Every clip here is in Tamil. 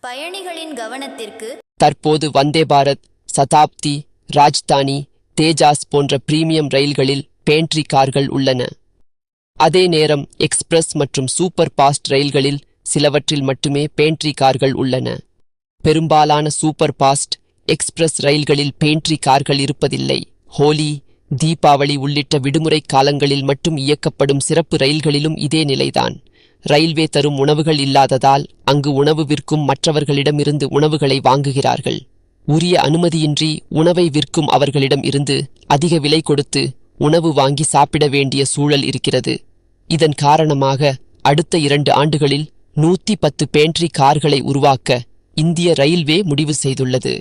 பயணிகளின் கவனத்திற்கு தற்போது வந்தே பாரத் சதாப்தி ராஜ்தானி தேஜாஸ் போன்ற பிரீமியம் ரயில்களில் பேண்ட்ரி கார்கள் உள்ளன. அதே நேரம் எக்ஸ்பிரஸ் மற்றும் சூப்பர் பாஸ்ட் ரயில்களில் சிலவற்றில் மட்டுமே பேண்ட்ரி கார்கள் உள்ளன. பெரும்பாலான சூப்பர் பாஸ்ட் எக்ஸ்பிரஸ் ரயில்களில் பேண்ட்ரி கார்கள் இருப்பதில்லை. ஹோலி தீபாவளி உள்ளிட்ட விடுமுறை காலங்களில் மட்டும் இயக்கப்படும் சிறப்பு ரயில்களிலும் இதே நிலைதான். ரயில்வே தரும் உணவுகள் இல்லாததால் அங்கு உணவு விற்கும் மற்றவர்களிடமிருந்து உணவுகளை வாங்குகிறார்கள். உரிய அனுமதியின்றி உணவை விற்கும் அவர்களிடம் இருந்து அதிக விலை கொடுத்து உணவு வாங்கி சாப்பிட வேண்டிய சூழல் இருக்கிறது. இதன் காரணமாக அடுத்த இரண்டு ஆண்டுகளில் நூத்தி பத்து பேண்ட்ரி கார்களை உருவாக்க இந்திய ரயில்வே முடிவு செய்துள்ளது.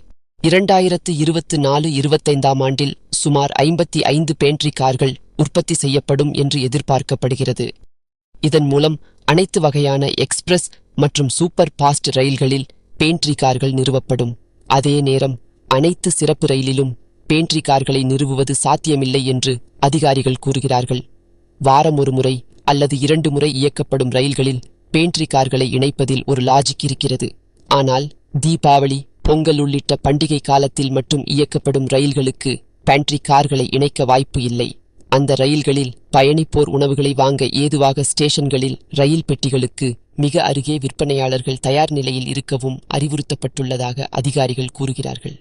இரண்டாயிரத்து இருபத்து நாலு இருபத்தைந்தாம் ஆண்டில் சுமார் ஐம்பத்தி ஐந்து பேண்ட்ரி கார்கள் உற்பத்தி செய்யப்படும் என்று எதிர்பார்க்கப்படுகிறது. இதன் மூலம் அனைத்து வகையான எக்ஸ்பிரஸ் மற்றும் சூப்பர் பாஸ்ட் ரயில்களில் பேண்ட்ரி கார்கள் நிறுவப்படும். அதே நேரம் அனைத்து சிறப்பு ரயிலிலும் பேண்ட்ரி கார்களை நிறுவுவது சாத்தியமில்லை என்று அதிகாரிகள் கூறுகிறார்கள். வாரம் ஒரு முறை அல்லது இரண்டு முறை இயக்கப்படும் ரயில்களில் பேண்ட்ரி கார்களை இணைப்பதில் ஒரு லாஜிக் இருக்கிறது. ஆனால் தீபாவளி பொங்கல் உள்ளிட்ட பண்டிகை காலத்தில் மட்டும் இயக்கப்படும் ரயில்களுக்கு பேண்ட்ரி கார்களை இணைக்க வாய்ப்பு இல்லை. அந்த ரயில்களில் பயணிப்போர் உணவுகளை வாங்க ஏதுவாக ஸ்டேஷன்களில் ரயில் பெட்டிகளுக்கு மிக அருகே விற்பனையாளர்கள் தயார் நிலையில் இருக்கவும் அறிவுறுத்தப்பட்டுள்ளதாக அதிகாரிகள் கூறுகிறார்கள்.